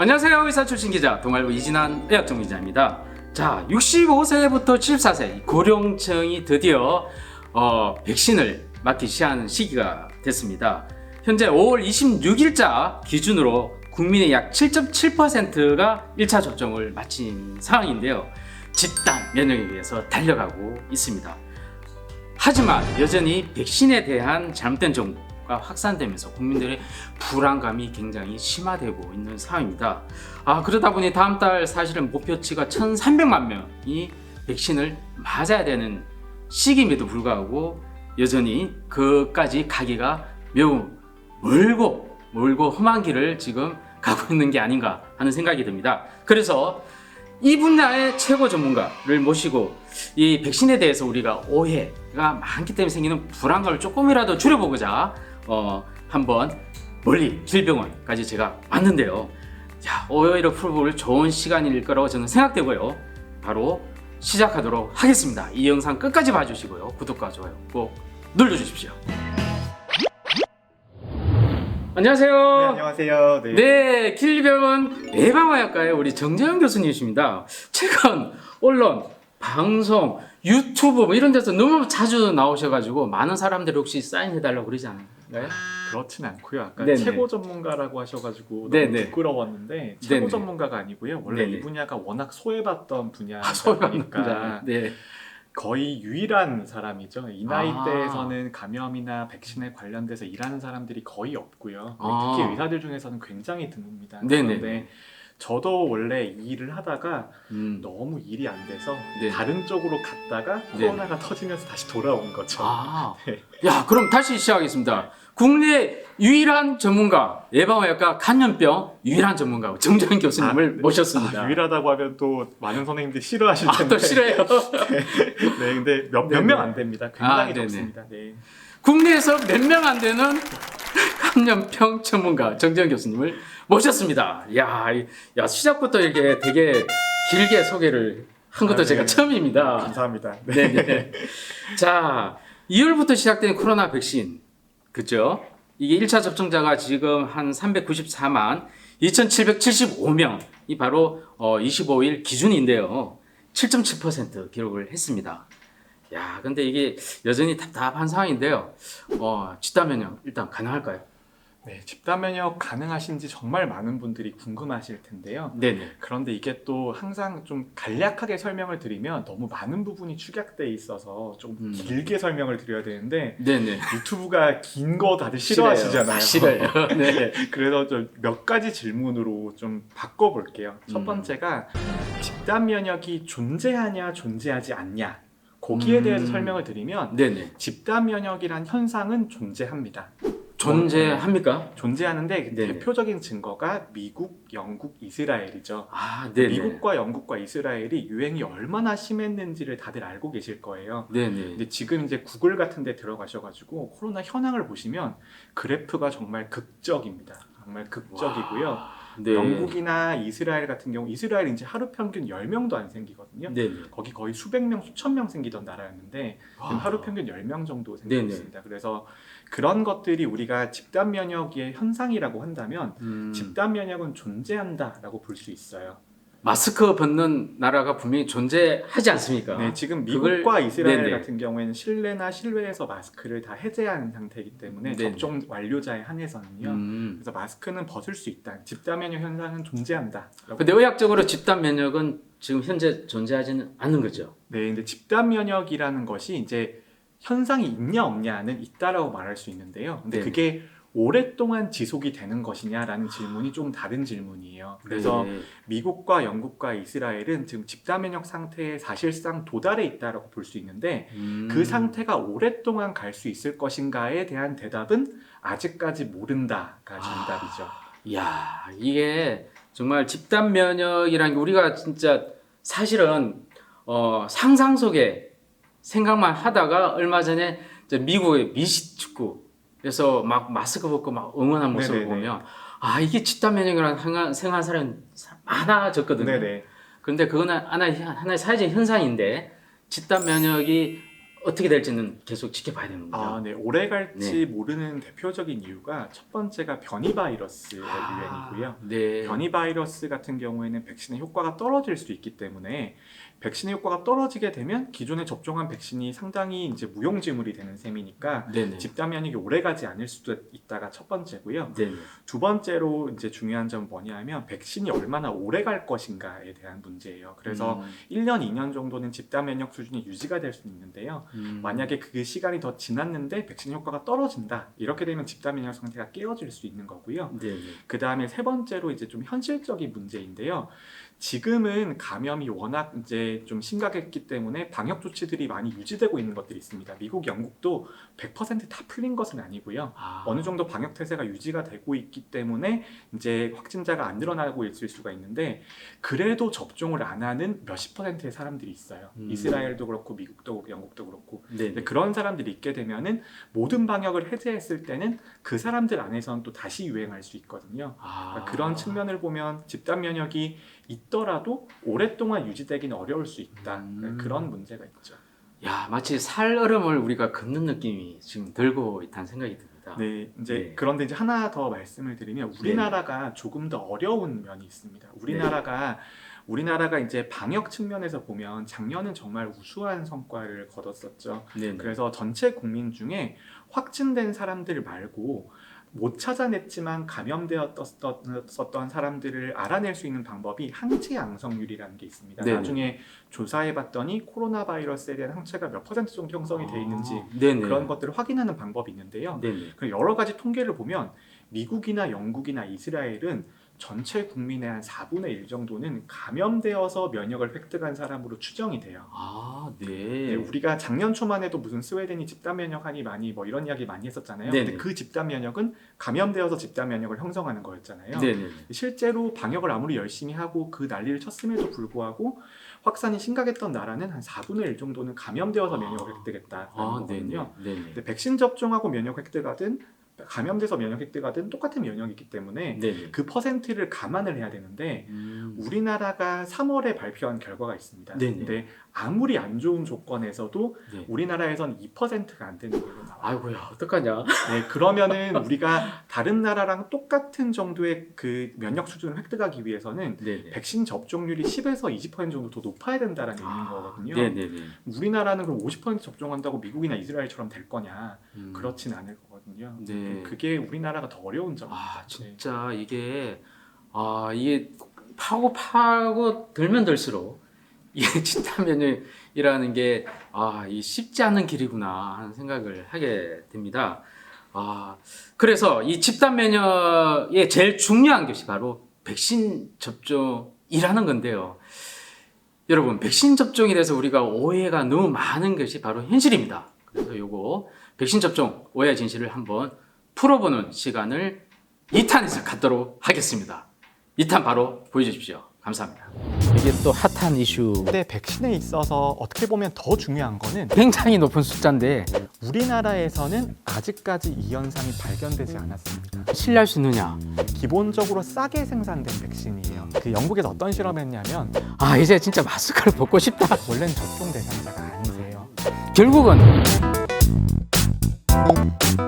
안녕하세요. 의사 출신 기자 동아일보 이진환 의학전 기자입니다. 자, 65세부터 74세 고령층이 드디어 어, 백신을 맞기 시작하는 시기가 됐습니다. 현재 5월 26일자 기준으로 국민의 약 7.7%가 1차 접종을 마친 상황인데요. 집단 면역에 위해서 달려가고 있습니다. 하지만 여전히 백신에 대한 잘못된 정보가 확산되면서 국민들의 불안감이 굉장히 심화되고 있는 상황입니다. 아 그러다 보니 다음 달 사실은 목표치가 1,300만 명이 백신을 맞아야 되는 시기임에도 불구하고 여전히 그까지 가기가 매우 멀고 멀고 험한 길을 지금 가고 있는 게 아닌가 하는 생각이 듭니다. 그래서 이 분야의 최고 전문가를 모시고 이 백신에 대해서 우리가 오해가 많기 때문에 생기는 불안감을 조금이라도 줄여보고자 어, 한번 멀리 질병원까지 제가 왔는데요. 자, 오해를 풀어볼 좋은 시간일 거라고 저는 생각되고요. 바로 시작하도록 하겠습니다. 이 영상 끝까지 봐주시고요. 구독과 좋아요 꼭 눌러주십시오. 안녕하세요. 네, 안녕하세요. 네. 네, 길병원 예방의학과의 우리 정재현 교수님이십니다. 최근 언론, 방송, 유튜브 뭐 이런 데서 너무 자주 나오셔가지고 많은 사람들이 혹시 사인해달라고 그러지 않나요? 그렇진 않고요. 아까 네네. 최고 전문가라고 하셔가지고 너무 네네. 부끄러웠는데 최고 네네. 전문가가 아니고요. 원래 네네. 이 분야가 워낙 소외받던 분야다 아, 보니까. 네. 거의 유일한 사람이죠. 이 아. 나이대에서는 감염이나 백신에 관련돼서 일하는 사람들이 거의 없고요. 아. 특히 의사들 중에서는 굉장히 드뭅니다. 네네. 그런데 저도 원래 이 일을 하다가 음. 너무 일이 안 돼서 네. 다른 쪽으로 갔다가 네네. 코로나가 터지면서 다시 돌아온 거죠. 아, 네. 야, 그럼 다시 시작하겠습니다. 국내 유일한 전문가, 예방의학과 간염병 유일한 전문가 정재현 교수님을 아, 모셨습니다. 아, 유일하다고 하면 또 많은 선생님들이 싫어하실 아, 텐데. 또 싫어요. 네, 근데 몇. 명 안 됩니다. 굉장히 아. 적습니다. 네. 국내에서 몇 명 안 되는 감염병 전문가 정재현 교수님을 모셨습니다. 야, 이- 야 시작부터 이렇게 되게 길게 소개를 한 것도 아, 제가 네. 처음입니다. 감사합니다. 네. 네, 네. 자, 2월부터 시작된 코로나 백신, 그죠? 이게 1차 접종자가 지금 한 394만 2,775명 이 바로 어, 25일 기준인데요. 7.7% 기록을 했습니다. 야, 근데 이게 여전히 답답한 상황인데요. 어, 집단 면역 일단 가능할까요? 네, 집단 면역 가능하신지 정말 많은 분들이 궁금하실 텐데요. 네네. 그런데 이게 또 항상 좀 간략하게 설명을 드리면 너무 많은 부분이 축약돼 있어서 좀 음. 길게 설명을 드려야 되는데 네네. 유튜브가 긴 거 다들 싫어하시잖아요. 아, 싫어요. 네. 그래서 좀 몇 가지 질문으로 좀 바꿔볼게요. 첫 음. 번째가 집단 면역이 존재하냐 존재하지 않냐 거기에 음. 대해서 설명을 드리면 네네. 집단 면역이란 현상은 존재합니다. 존재합니까? 존재하는데 네네. 대표적인 증거가 미국, 영국, 이스라엘이죠. 아, 네네. 미국과 영국과 이스라엘이 유행이 얼마나 심했는지를 다들 알고 계실 거예요. 네네. 근데 지금 이제 구글 같은 데 들어가셔가지고 코로나 현황을 보시면 그래프가 정말 극적입니다. 정말 극적이고요. 네. 영국이나 이스라엘 같은 경우 이스라엘 이제 하루 평균 10명도 안 생기거든요. 네네. 거기 거의 수백 명, 수천 명 생기던 나라였는데 지금 와. 하루 평균 10명 정도 생기고 네네. 있습니다. 그래서 그런 것들이 우리가 집단 면역의 현상이라고 한다면 음, 집단 면역은 존재한다라고 볼 수 있어요. 마스크 벗는 나라가 분명히 존재하지 않습니까? 네, 지금 그걸- 미국과 이스라엘 네네. 같은 경우에는 실내나 실외에서 마스크를 다 해제한 상태이기 때문에 네네. 접종 완료자에 한해서는요. 음. 그래서 마스크는 벗을 수 있다. 집단 면역 현상은 존재한다. 근데 의학적으로 집단 면역은 지금 현재 존재하지는 않는 거죠. 네, 근데 집단 면역이라는 것이 이제 현상이 있냐 없냐는 있다라고 말할 수 있는데요. 근데 네네. 그게 오랫동안 지속이 되는 것이냐라는 질문이 좀 다른 질문이에요. 그래서 네. 미국과 영국과 이스라엘은 지금 집단 면역 상태에 사실상 도달해 있다라고 볼 수 있는데 음. 그 상태가 오랫동안 갈 수 있을 것인가에 대한 대답은 아직까지 모른다가 정답이죠. 이야 이게 정말 집단 면역이라는 게 우리가 진짜 사실은 어, 상상 속에 생각만 하다가 얼마 전에 미국의 미식 축구 에서 막 마스크 벗고 막 응원한 모습을 네네네. 보면 아 이게 집단 생각- 생각하는 사람이 많아졌거든요. 네네. 그런데 그거는 하나의, 하나의 사회적 현상인데 집단 면역이 어떻게 될지는 계속 지켜봐야 되는군요. 아, 네. 오래 갈지 네. 모르는 대표적인 이유가 첫 번째가 변이 바이러스의 아, 유행이고요. 네. 변이 바이러스 같은 경우에는 백신의 효과가 떨어질 수 있기 때문에 백신의 효과가 떨어지게 되면 기존에 접종한 백신이 상당히 이제 무용지물이 되는 셈이니까 네네. 집단 면역이 오래 가지 않을 수도 있다가 첫 번째고요. 네네. 두 번째로 이제 중요한 점은 뭐냐면 백신이 얼마나 오래 갈 것인가에 대한 문제예요. 그래서 음, 1년, 2년 정도는 집단 면역 수준이 유지가 될 수 있는데요. 음. 만약에 그 시간이 더 지났는데 백신 효과가 떨어진다. 이렇게 되면 집단 면역 상태가 깨어질 수 있는 거고요. 그 다음에 세 번째로 이제 좀 현실적인 문제인데요. 지금은 감염이 워낙 이제 좀 심각했기 때문에 방역 조치들이 많이 유지되고 있는 것들이 있습니다. 미국, 영국도 100%다 풀린 것은 아니고요. 아, 어느 정도 방역 태세가 유지가 되고 있기 때문에 이제 확진자가 안 늘어나고 있을 수가 있는데 그래도 접종을 안 하는 몇십 퍼센트의 사람들이 있어요. 음. 이스라엘도 그렇고 미국도 영국도 그렇고. 근데 그런 사람들이 있게 되면은 모든 방역을 해제했을 때는 그 사람들 안에서는 또 다시 유행할 수 있거든요. 아, 그러니까 그런 측면을 보면 집단 면역이 있더라도 오랫동안 유지되기는 어려울 수 있다. 음. 그런 문제가 있죠. 야 마치 살 얼음을 우리가 걷는 느낌이 지금 들고 있다는 생각이 듭니다. 네, 이제 네. 그런데 이제 하나 더 말씀을 드리면 우리나라가 조금 더 어려운 면이 있습니다. 우리나라가 우리나라가 이제 방역 측면에서 보면 작년은 정말 우수한 성과를 거뒀었죠. 네네. 그래서 전체 국민 중에 확진된 사람들 말고 못 찾아냈지만 감염되었었던 사람들을 알아낼 수 있는 방법이 항체 양성률이라는 게 있습니다. 네네. 나중에 조사해봤더니 코로나 바이러스에 대한 항체가 몇 퍼센트 정도 형성이 돼 있는지 아. 그런 것들을 확인하는 방법이 있는데요. 그 여러 가지 통계를 보면 미국이나 영국이나 이스라엘은 전체 국민의 한 4분의 1 정도는 감염되어서 면역을 획득한 사람으로 추정이 돼요. 아, 네. 네, 우리가 작년 초만 해도 무슨 스웨덴이 집단 면역하니 많이 뭐 이런 이야기 많이 했었잖아요. 네네. 근데 그 집단 면역은 감염되어서 집단 면역을 형성하는 거였잖아요. 네네. 실제로 방역을 아무리 열심히 하고 그 난리를 쳤음에도 불구하고 확산이 심각했던 나라는 한 4분의 1 정도는 감염되어서 면역을 획득했다는 아, 네네. 거거든요. 네네. 근데 백신 접종하고 면역 획득하든 감염돼서 면역 획득하든 똑같은 면역이기 때문에 네네. 그 퍼센트를 감안을 해야 되는데 음, 우리나라가 3월에 발표한 결과가 있습니다. 네네. 근데 아무리 안 좋은 조건에서도 네. 우리나라에선 2%가 안 되는 걸로 나와요. 아이고야 어떡하냐? 네, 그러면은 우리가 다른 나라랑 똑같은 정도의 그 면역 수준을 획득하기 위해서는 네네. 백신 접종률이 10에서 20% 정도 더 높아야 된다는 게 있는 거거든요. 네네네. 우리나라는 그럼 50% 접종한다고 미국이나 이스라엘처럼 될 거냐? 음. 그렇진 않을 거 거든요. 네. 그게 우리나라가 더 어려운 점입니다. 아 네. 진짜 이게 아 이게 파고 파고 들면 들수록 이게 집단 면역이라는 게 아 이 쉽지 않은 길이구나 하는 생각을 하게 됩니다. 아 그래서 이 집단 면역의 제일 중요한 것이 바로 백신 접종이라는 건데요. 여러분 백신 접종에 대해서 우리가 오해가 너무 많은 것이 바로 현실입니다. 그래서 요거 백신 접종 오해 진실을 한번 풀어보는 시간을 2탄에서 갖도록 하겠습니다. 2탄 바로 보여주십시오. 감사합니다. 이게 또 핫한 이슈. 근데 백신에 있어서 어떻게 보면 더 중요한 거는 굉장히 높은 숫자인데 우리나라에서는 아직까지 이 현상이 발견되지 않았습니다. 신뢰할 수 있느냐? 기본적으로 싸게 생산된 백신이에요. 그 영국에서 어떤 실험했냐면 아 이제 진짜 마스크를 벗고 싶다. 원래는 접종 대상자가 아니세요. 결국은 Boom.